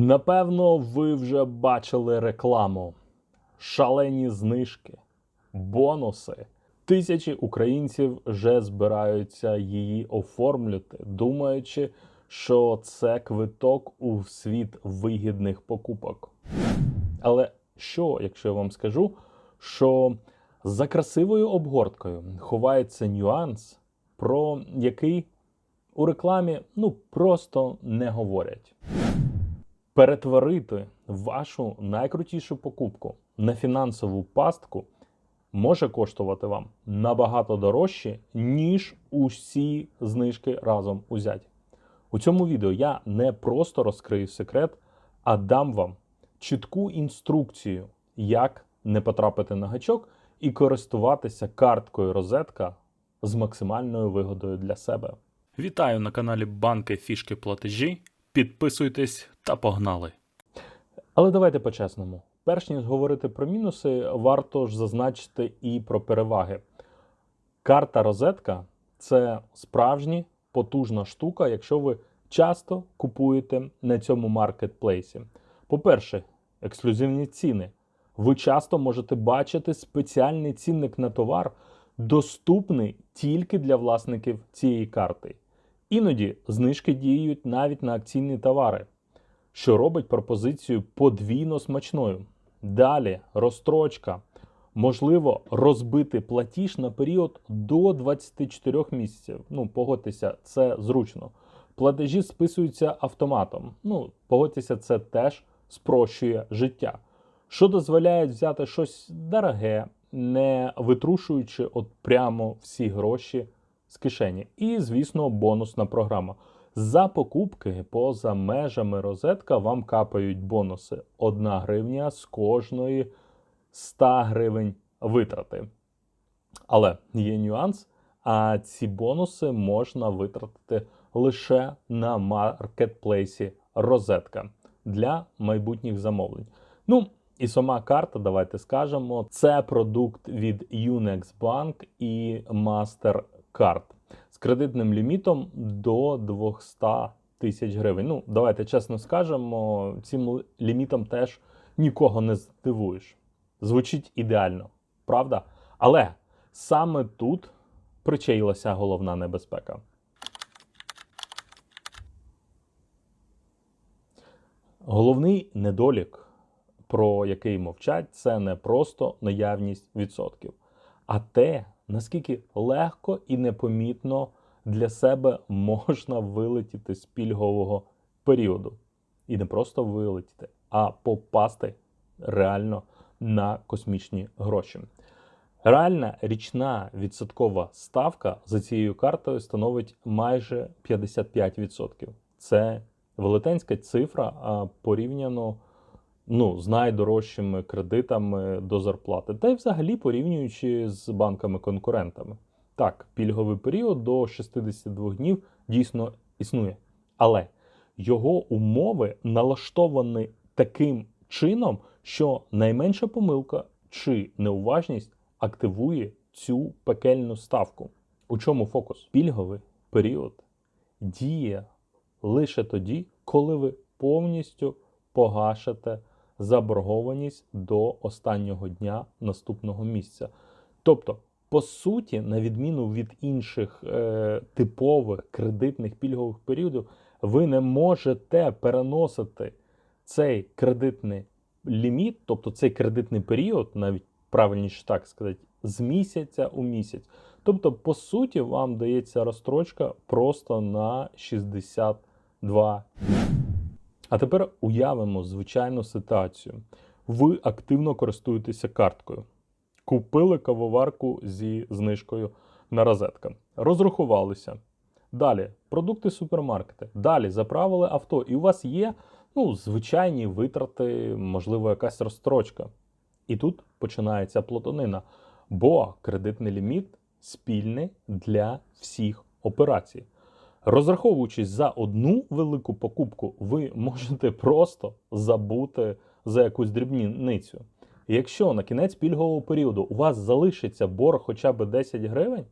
Напевно, ви вже бачили рекламу, шалені знижки, бонуси. Тисячі українців вже збираються її оформлювати, думаючи, що це квиток у світ вигідних покупок. Але що, якщо я вам скажу, що за красивою обгорткою ховається нюанс, про який у рекламі ну просто не говорять. Перетворити вашу найкрутішу покупку на фінансову пастку може коштувати вам набагато дорожче, ніж усі знижки разом узяті. У цьому відео я не просто розкрию секрет, а дам вам чітку інструкцію, як не потрапити на гачок і користуватися карткою розетка з максимальною вигодою для себе. Вітаю на каналі Банки Фішки Платежі. Підписуйтесь та погнали. Але давайте по-чесному. Перш ніж говорити про мінуси, варто ж зазначити і про переваги. Карта розетка це справжня потужна штука, якщо ви часто купуєте на цьому маркетплейсі. По-перше, ексклюзивні ціни. Ви часто можете бачити спеціальний цінник на товар, доступний тільки для власників цієї карти. Іноді знижки діють навіть на акційні товари, що робить пропозицію подвійно смачною. Далі розстрочка. Можливо розбити платіж на період до 24 місяців. Ну, погодьтеся, це зручно. Платежі списуються автоматом. Ну, погодьтеся, це теж спрощує життя. Що дозволяє взяти щось дороге, не витрушуючи от прямо всі гроші з кишені. І, звісно, бонусна програма. За покупки поза межами розетка вам капають бонуси 1 гривня з кожної 100 гривень витрати. Але є нюанс, а ці бонуси можна витратити лише на маркетплейсі розетка для майбутніх замовлень. Ну, і сама карта, давайте скажемо, це продукт від Unex Bank і MasterCard з кредитним лімітом до 200 тисяч гривень. Ну, давайте чесно скажемо, цим лімітом теж нікого не здивуєш. Звучить ідеально, правда? Але саме тут причаїлася головна небезпека. Головний недолік, про який мовчать, це не просто наявність відсотків, а те, наскільки легко і непомітно для себе можна вилетіти з пільгового періоду. І не просто вилетіти, а попасти реально на космічні гроші. Реальна річна відсоткова ставка за цією картою становить майже 55%. Це велетенська цифра порівняно ну, з найдорожчими кредитами до зарплати, та й взагалі порівнюючи з банками-конкурентами. Так, пільговий період до 62 днів дійсно існує. Але його умови налаштовані таким чином, що найменша помилка чи неуважність активує цю пекельну ставку. У чому фокус? Пільговий період діє лише тоді, коли ви повністю погашите заборгованість до останнього дня наступного місяця. Тобто, по суті, на відміну від інших е, типових кредитних пільгових періодів, ви не можете переносити цей кредитний ліміт, тобто цей кредитний період, навіть правильніше так сказати, з місяця у місяць. Тобто, по суті, вам дається розстрочка просто на 62 дні. А тепер уявимо звичайну ситуацію. Ви активно користуєтеся карткою. Купили кавоварку зі знижкою на розетка. Розрахувалися. Далі продукти супермаркети. Далі заправили авто, і у вас є ну, звичайні витрати, можливо, якась розстрочка. І тут починається плутанина, бо кредитний ліміт спільний для всіх операцій. Розраховуючись за одну велику покупку, ви можете просто забути за якусь дрібницю. Якщо на кінець пільгового періоду у вас залишиться борг хоча б 10 гривень,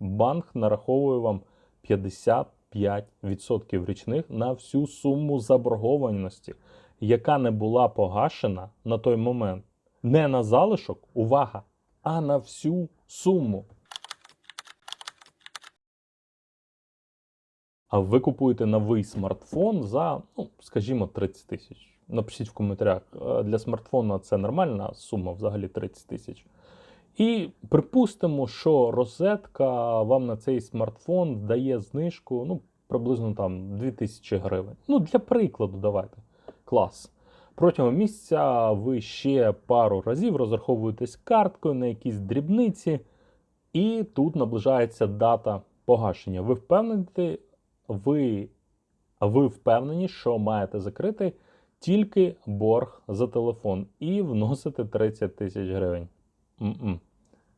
банк нараховує вам 5% річних на всю суму заборгованості, яка не була погашена на той момент. Не на залишок, увага, а на всю суму. А ви купуєте новий смартфон за, ну, скажімо, 30 тисяч. Напишіть в коментарях, е, для смартфона це нормальна сума, взагалі 30 тисяч. І припустимо, що розетка вам на цей смартфон дає знижку ну, приблизно там 2000 гривень. Ну, для прикладу, давайте. Клас. Протягом місяця ви ще пару разів розраховуєтесь карткою на якісь дрібниці, і тут наближається дата погашення. Ви впевнені, ви, ви впевнені, що маєте закрити тільки борг за телефон і вносите 30 тисяч гривень. М-м.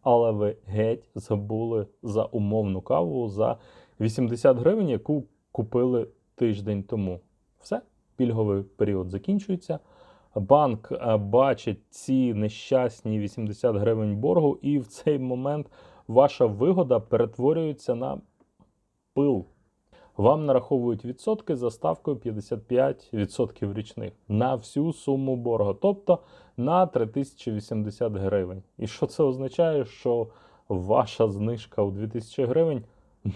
Але ви геть забули за умовну каву за 80 гривень, яку купили тиждень тому. Все, пільговий період закінчується. Банк е, бачить ці нещасні 80 гривень боргу, і в цей момент ваша вигода перетворюється на пил. Вам нараховують відсотки за ставкою 55% річних на всю суму боргу, тобто на 3080 гривень. І що це означає, що ваша знижка у 2000 гривень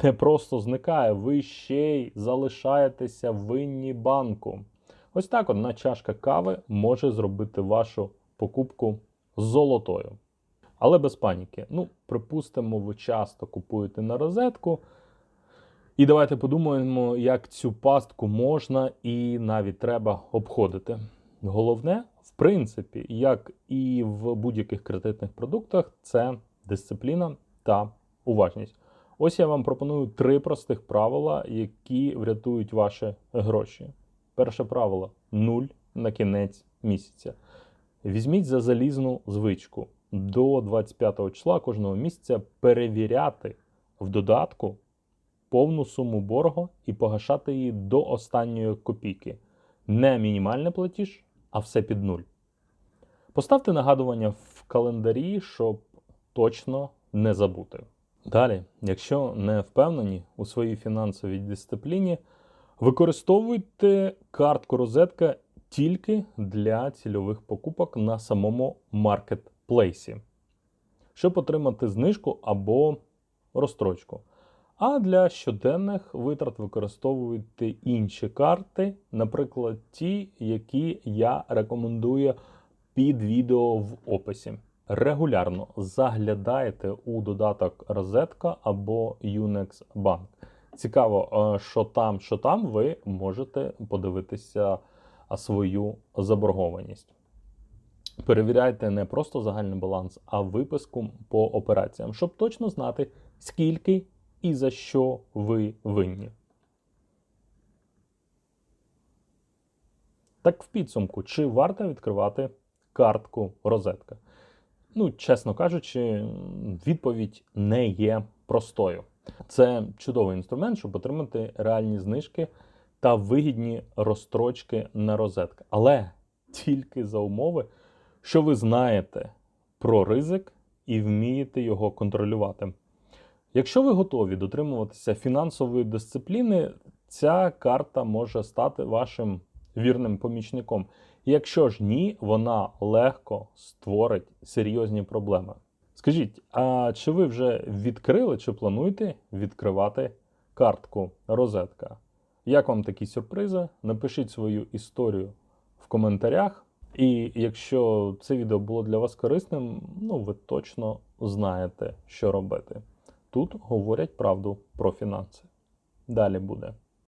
не просто зникає, ви ще й залишаєтеся винні банку. Ось так одна чашка кави може зробити вашу покупку золотою. Але без паніки. Ну, припустимо, ви часто купуєте на розетку. І давайте подумаємо, як цю пастку можна і навіть треба обходити. Головне, в принципі, як і в будь-яких кредитних продуктах, це дисципліна та уважність. Ось я вам пропоную три простих правила, які врятують ваші гроші. Перше правило нуль на кінець місяця. Візьміть за залізну звичку до 25 числа кожного місяця перевіряти в додатку повну суму боргу і погашати її до останньої копійки. Не мінімальний платіж, а все під нуль. Поставте нагадування в календарі, щоб точно не забути. Далі, якщо не впевнені у своїй фінансовій дисципліні, використовуйте картку розетка тільки для цільових покупок на самому маркетплейсі, щоб отримати знижку або розстрочку. А для щоденних витрат використовуйте інші карти, наприклад, ті, які я рекомендую під відео в описі. Регулярно заглядайте у додаток Розетка або Unex Bank. Цікаво, е, що там, що там, ви можете подивитися свою заборгованість. Перевіряйте не просто загальний баланс, а виписку по операціям, щоб точно знати, скільки і за що ви винні. Так в підсумку, чи варто відкривати картку розетка? Ну, чесно кажучи, відповідь не є простою. Це чудовий інструмент, щоб отримати реальні знижки та вигідні розстрочки на розетка. Але тільки за умови, що ви знаєте про ризик і вмієте його контролювати. Якщо ви готові дотримуватися фінансової дисципліни, ця карта може стати вашим вірним помічником. Якщо ж ні, вона легко створить серйозні проблеми. Скажіть, а чи ви вже відкрили чи плануєте відкривати картку розетка? Як вам такі сюрпризи? Напишіть свою історію в коментарях. І якщо це відео було для вас корисним, ну ви точно знаєте, що робити. Тут говорять правду про фінанси. Далі буде.